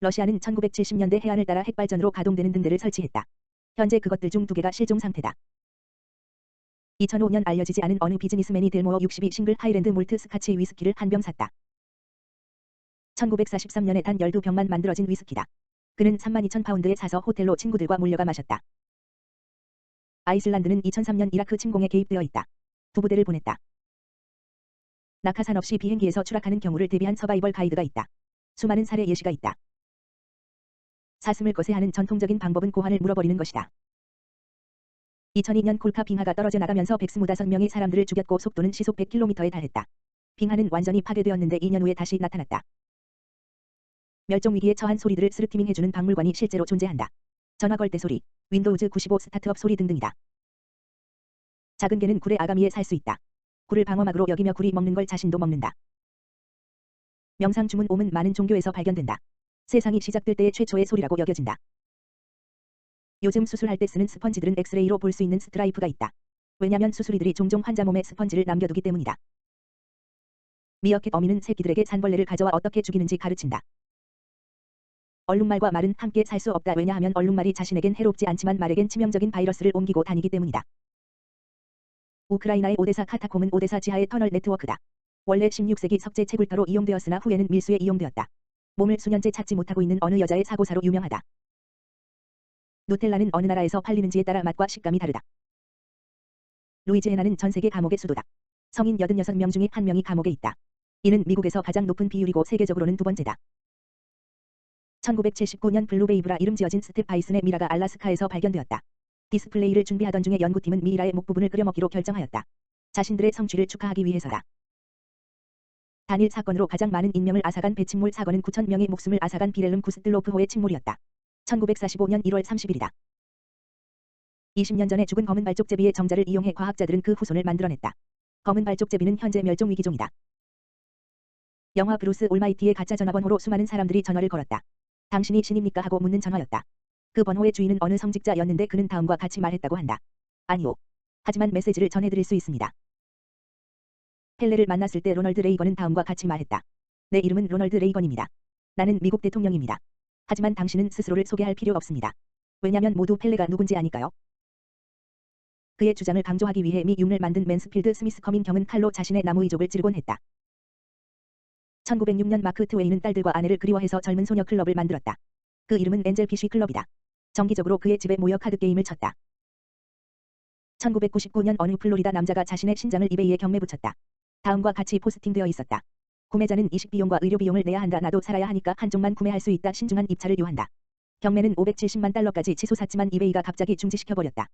러시아는 1970년대 해안을 따라 핵발전으로 가동되는 등대를 설치했다. 현재 그것들 중 두 개가 실종 상태다. 2005년 알려지지 않은 어느 비즈니스맨이 델모어 62 싱글 하이랜드 몰트 스카치 위스키를 한 병 샀다. 1943년에 단 12병만 만들어진 위스키다. 그는 32,000파운드에 사서 호텔로 친구들과 몰려가 마셨다. 아이슬란드는 2003년 이라크 침공에 개입되어 있다. 두 부대를 보냈다. 낙하산 없이 비행기에서 추락하는 경우를 대비한 서바이벌 가이드가 있다. 수많은 사례 예시가 있다. 사슴을 거세하는 전통적인 방법은 고환을 물어버리는 것이다. 2002년 콜카 빙하가 떨어져 나가면서 125명의 사람들을 죽였고 속도는 시속 100km에 달했다. 빙하는 완전히 파괴되었는데 2년 후에 다시 나타났다. 멸종위기에 처한 소리들을 스르티밍해주는 박물관이 실제로 존재한다. 전화 걸 때 소리, 윈도우즈 95 스타트업 소리 등등이다. 작은 개는 굴의 아가미에 살 수 있다. 굴을 방어막으로 여기며 굴이 먹는 걸 자신도 먹는다. 명상 주문 옴은 많은 종교에서 발견된다. 세상이 시작될 때의 최초의 소리라고 여겨진다. 요즘 수술할 때 쓰는 스펀지들은 엑스레이로 볼 수 있는 스트라이프가 있다. 왜냐면 수술이들이 종종 환자 몸에 스펀지를 남겨두기 때문이다. 미어캣 어미는 새끼들에게 산벌레를 가져와 어떻게 죽이는지 가르친다. 얼룩말과 말은 함께 살 수 없다. 왜냐하면 얼룩말이 자신에겐 해롭지 않지만 말에겐 치명적인 바이러스를 옮기고 다니기 때문이다. 우크라이나의 오데사 카타콤은 오데사 지하의 터널 네트워크다. 원래 16세기 석재 채굴터로 이용되었으나 후에는 밀수에 이용되었다. 몸을 수년째 찾지 못하고 있는 어느 여자의 사고사로 유명하다. 누텔라는 어느 나라에서 팔리는지에 따라 맛과 식감이 다르다. 루이지애나는 전 세계 감옥의 수도다. 성인 86명 중에 한 명이 감옥에 있다. 이는 미국에서 가장 높은 비율이고 세계적으로는 두 번째다. 1979년 블루베이브라 이름 지어진 스텝 바이슨의 미라가 알라스카에서 발견되었다. 디스플레이를 준비하던 중에 연구팀은 미이라의 목 부분을 끓여먹기로 결정하였다. 자신들의 성취를 축하하기 위해서다. 단일 사건으로 가장 많은 인명을 앗아간 배침몰 사건은 9천 명의 목숨을 앗아간 비렐름 구스틀로프호의 침몰이었다. 1945년 1월 30일이다. 20년 전에 죽은 검은 발쪽제비의 정자를 이용해 과학자들은 그 후손을 만들어냈다. 검은 발쪽제비는 현재 멸종 위기종이다. 영화 브루스 올마이티의 가짜 전화번호로 수많은 사람들이 전화를 걸었다. 당신이 신입니까 하고 묻는 전화였다. 그 번호의 주인은 어느 성직자였는데 그는 다음과 같이 말했다고 한다. 아니요. 하지만 메시지를 전해드릴 수 있습니다. 헬레를 만났을 때 로널드 레이건은 다음과 같이 말했다. 내 이름은 로널드 레이건입니다. 나는 미국 대통령입니다. 하지만 당신은 스스로를 소개할 필요 없습니다. 왜냐면 모두 펠레가 누군지 아니까요. 그의 주장을 강조하기 위해 미 융을 만든 맨스필드 스미스 커밍 경은 칼로 자신의 나무 이족을 찌르곤 했다. 1906년 마크 트웨이는 딸들과 아내를 그리워해서 젊은 소녀 클럽을 만들었다. 그 이름은 엔젤 피쉬 클럽이다. 정기적으로 그의 집에 모여 카드 게임을 쳤다. 1999년 어느 플로리다 남자가 자신의 신장을 이베이에 경매 붙였다. 다음과 같이 포스팅되어 있었다. 구매자는 이식 비용과 의료 비용을 내야 한다. 나도 살아야 하니까 한쪽만 구매할 수 있다. 신중한 입찰을 요한다. 경매는 570만 달러까지 치솟았지만 이베이가 갑자기 중지시켜버렸다.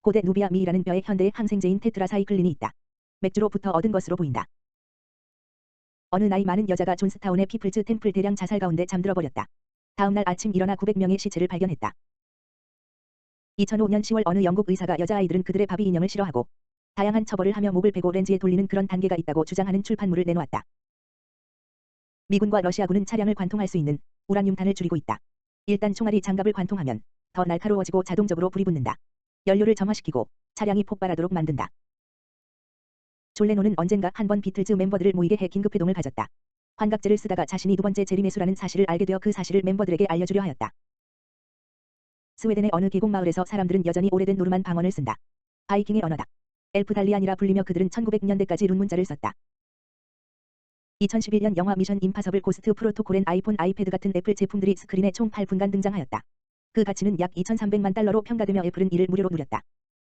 고대 누비아 미이라는 뼈의 현대의 항생제인 테트라사이클린이 있다. 맥주로부터 얻은 것으로 보인다. 어느 나이 많은 여자가 존스타운의 피플즈 템플 대량 자살 가운데 잠들어 버렸다. 다음 날 아침 일어나 900명의 시체를 발견했다. 2005년 10월 어느 영국 의사가 여자아이들은 그들의 바비 인형을 싫어하고 다양한 처벌을 하며 목을 베고 렌즈에 돌리는 그런 단계가 있다고 주장하는 출판물을 내놓았다. 미군과 러시아군은 차량을 관통할 수 있는 우라늄탄을 줄이고 있다. 일단 총알이 장갑을 관통하면 더 날카로워지고 자동적으로 불이 붙는다. 연료를 점화시키고 차량이 폭발하도록 만든다. 졸레노는 언젠가 한 번 비틀즈 멤버들을 모이게 해 긴급 회동을 가졌다. 환각제를 쓰다가 자신이 두 번째 제리매수라는 사실을 알게 되어 그 사실을 멤버들에게 알려주려 하였다. 스웨덴의 어느 계곡 마을에서 사람들은 여전히 오래된 노르만 방언을 쓴다. 바이킹의 언어다. 엘프달리안이라 불리며 그들은 1900년대까지 룬문자를 썼다. 2011년 영화 미션 임파서블 고스트 프로토콜엔 아이폰, 아이패드 같은 애플 제품들이 스크린에 총 8분간 등장하였다. 그 가치는 약 2,300만 달러로 평가되며 애플은 이를 무료로 누렸다.